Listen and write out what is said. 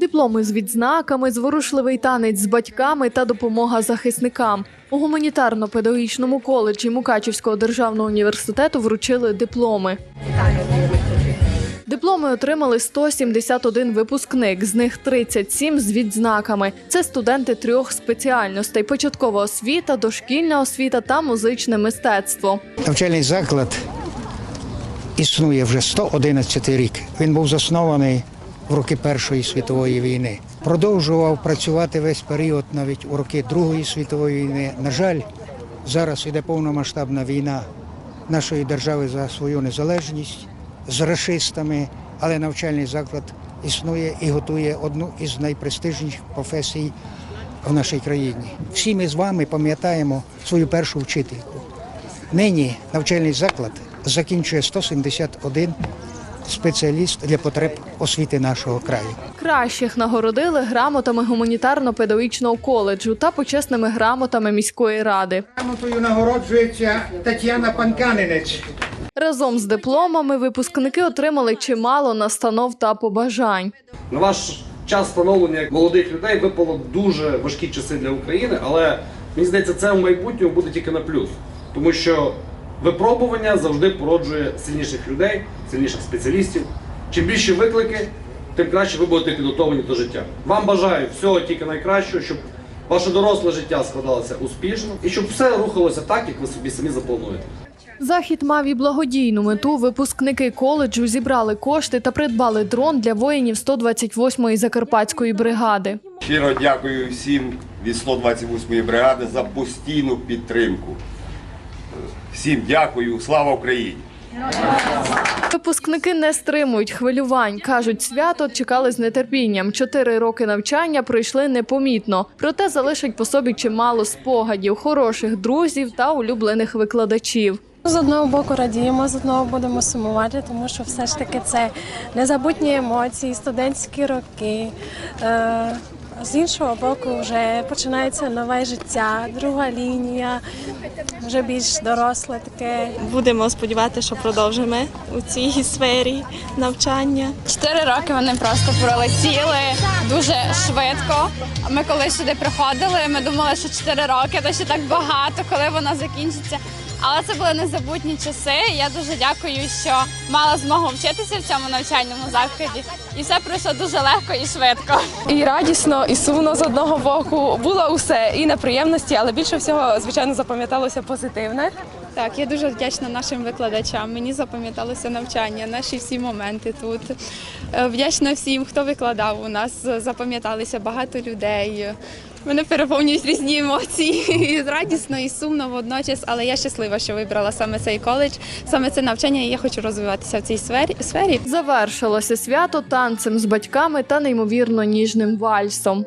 Дипломи з відзнаками, зворушливий танець з батьками та допомога захисникам. У гуманітарно-педагогічному коледжі Мукачівського державного університету вручили дипломи. Дипломи отримали 171 випускник, з них 37 з відзнаками. Це студенти трьох спеціальностей: початкова освіта, дошкільна освіта та музичне мистецтво. Навчальний заклад існує вже 111 рік. Він був заснований в роки Першої світової війни. Продовжував працювати весь період, навіть у роки Другої світової війни. На жаль, зараз іде повномасштабна війна нашої держави за свою незалежність з расистами, але навчальний заклад існує і готує одну із найпрестижніших професій в нашій країні. Всі ми з вами пам'ятаємо свою першу вчительку. Нині навчальний заклад закінчує 171 спеціаліст для потреб освіти нашого краю. Кращих нагородили грамотами гуманітарно-педагогічного коледжу та почесними грамотами міської ради. Грамотою нагороджується Тетяна Панканинець. Разом з дипломами випускники отримали чимало настанов та побажань. На ваш час становлення як молодих людей випало дуже важкі часи для України, але мені здається, це в майбутньому буде тільки на плюс, тому що випробування завжди породжує сильніших людей, сильніших спеціалістів. Чим більше виклики, тим краще ви будете підготовлені до життя. Вам бажаю всього тільки найкращого, щоб ваше доросле життя складалося успішно і щоб все рухалося так, як ви собі самі заплануєте. Захід мав і благодійну мету. Випускники коледжу зібрали кошти та придбали дрон для воїнів 128-ї закарпатської бригади. Щиро дякую всім від 128-ї бригади за постійну підтримку. Всім дякую, слава Україні! Випускники не стримують хвилювань. кажуть, свято чекали з нетерпінням. Чотири роки навчання пройшли непомітно, проте залишать по собі чимало спогадів, хороших друзів та улюблених викладачів. З одного боку радіємо, з одного будемо сумувати, тому що все ж таки це незабутні емоції, студентські роки. Е, З іншого боку, вже починається нове життя, друга лінія, вже більш доросле таке. Будемо сподіватися, що продовжимо у цій сфері навчання. Чотири роки вони просто пролетіли дуже швидко. Ми коли сюди приходили, ми думали, що чотири роки то ще так багато, коли вона закінчиться. Але це були незабутні часи. Я дуже дякую, що мала змогу вчитися в цьому навчальному закладі, і все пройшло дуже легко і швидко. І радісно, і сумно з одного боку. Було усе і неприємності, але більше всього, звичайно, запам'яталося позитивне. Так, я дуже вдячна нашим викладачам. Мені запам'яталося навчання, наші всі моменти тут. Е, Вдячна всім, хто викладав у нас. Запам'яталися багато людей. Мене переповнюють різні емоції. І радісно і сумно водночас, але я щаслива, що вибрала саме цей коледж, саме це навчання, і я хочу розвиватися в цій сфері. сфері. Завершилося свято танцем з батьками та неймовірно ніжним вальсом.